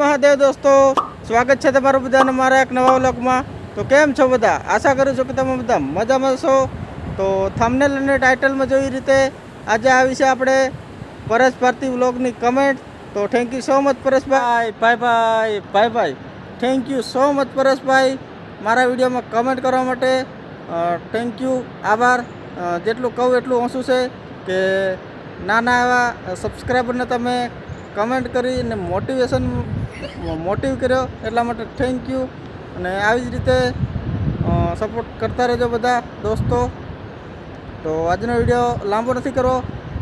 મહાદેવ દોસ્તો. સ્વાગત છે તમારું બધાને મારા એક નવા વ્લોગમાં. તો કેમ છો બધા? આશા કરું છું કે તમે બધા મજામાં છો. તો થમનેલ અને ટાઇટલમાં જોઈ રીતે આજે આવી છે આપણે પરેશ ભારતી વ્લોગની કમેન્ટ તો thank you so much Pareshbhai ભાઈ ભાઈ ભાઈ ભાઈ thank you so much Pareshbhai મારા વિડીયોમાં કમેન્ટ કરવા માટે. થેન્ક યુ આભાર. જેટલું કહું એટલું ઓછું છે કે નાના એવા સબસ્ક્રાઈબરને તમે કમેન્ટ કરી અને મોટિવેશન મોટિવ કર્યો એટલા માટે થેન્ક યુ અને આવી જ રીતે સપોર્ટ કરતા રહેજો બધા દોસ્તો. તો આજનો વીડિયો લાંબો નથી કરવો.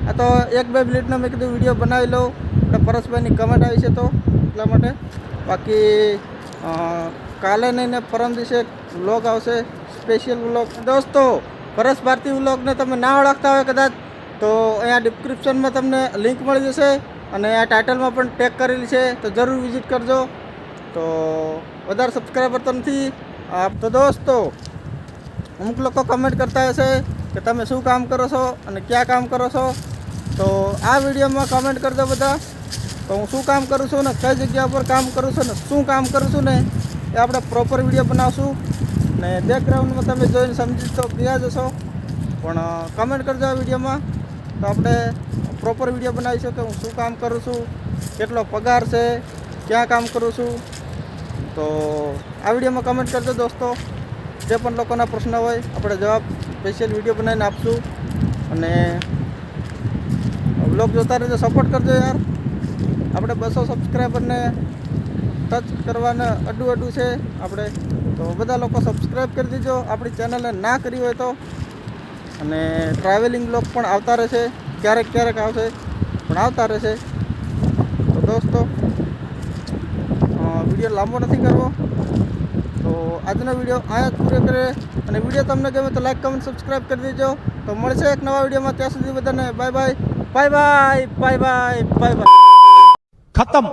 આ તો એક બે મિનિટનો મેં કીધું વીડિયો બનાવી લઉં. એટલે પરસભાઈની કમેન્ટ આવી છે તો એટલા માટે. બાકી કાલે નહીં ને પરમ દિવસે વ્લોગ આવશે. સ્પેશિયલ વ્લોગ દોસ્તો પરસ ભારતી વ્લોગને તમે ના ઓળખતા હોય કદાચ, તો અહીંયા ડિસ્ક્રિપ્શનમાં તમને લિંક મળી જશે. અને આ ટાઇટલમાં પણ ટેગ કરેલી છે, તો જરૂર વિઝિટ કરજો. તો વધારે સબસ્ક્રાઈબર તો નથી. તો દોસ્તો, અમુક લોકો કમેન્ટ કરતા હશે કે તમે શું કામ કરો છો અને ક્યાં કામ કરો છો. તો આ વિડીયોમાં કમેન્ટ કરજો બધા તો હું શું કામ કરું છું ને કઈ જગ્યા પર કામ કરું છું ને શું કામ કરું છું ને એ આપણે પ્રોપર વીડિયો બનાવશું. ને બેકગ્રાઉન્ડમાં તમે જોઈને સમજી તો ગયા જશો પણ કમેન્ટ કરજો આ વિડીયોમાં. તો આપણે પ્રોપર વીડિયો બનાવીશું કે હું શું કામ કરું છું, કેટલો પગાર છે, ક્યાં કામ કરું છું. તો આ વિડીયોમાં કમેન્ટ કરજો દોસ્તો. જે પણ લોકોના પ્રશ્ન હોય, આપણે જવાબ સ્પેશિયલ વીડિયો બનાવીને આપશું. અને બ્લોગ જોતા રહેજો સપોર્ટ કરજો યાર. આપણે બસો સબસ્ક્રાઈબરને ટચ કરવાના અડું અડું છે. આપણે તો બધા લોકો સબસ્ક્રાઈબ કરી દેજો. આપણી ચેનલને ના કરી હોય તો અને ટ્રાવેલિંગ બ્લોગ પણ આવતા રહેશે. ક્યારેક ક્યારેક આવશે, પણ આવતા રહેશે. તો દોસ્તો વીડિયો લાંબો નથી કરવો. તો આજનો વીડિયો અહીંયા જ પૂરો કરે અને વીડિયો તમને ગમે તો લાઇક કમેન્ટ સબસ્ક્રાઈબ કરી દેજો. તો મળશે એક નવા વિડીયોમાં. ત્યાં સુધી બધાને bye bye bye bye bye bye bye bye ખતમ.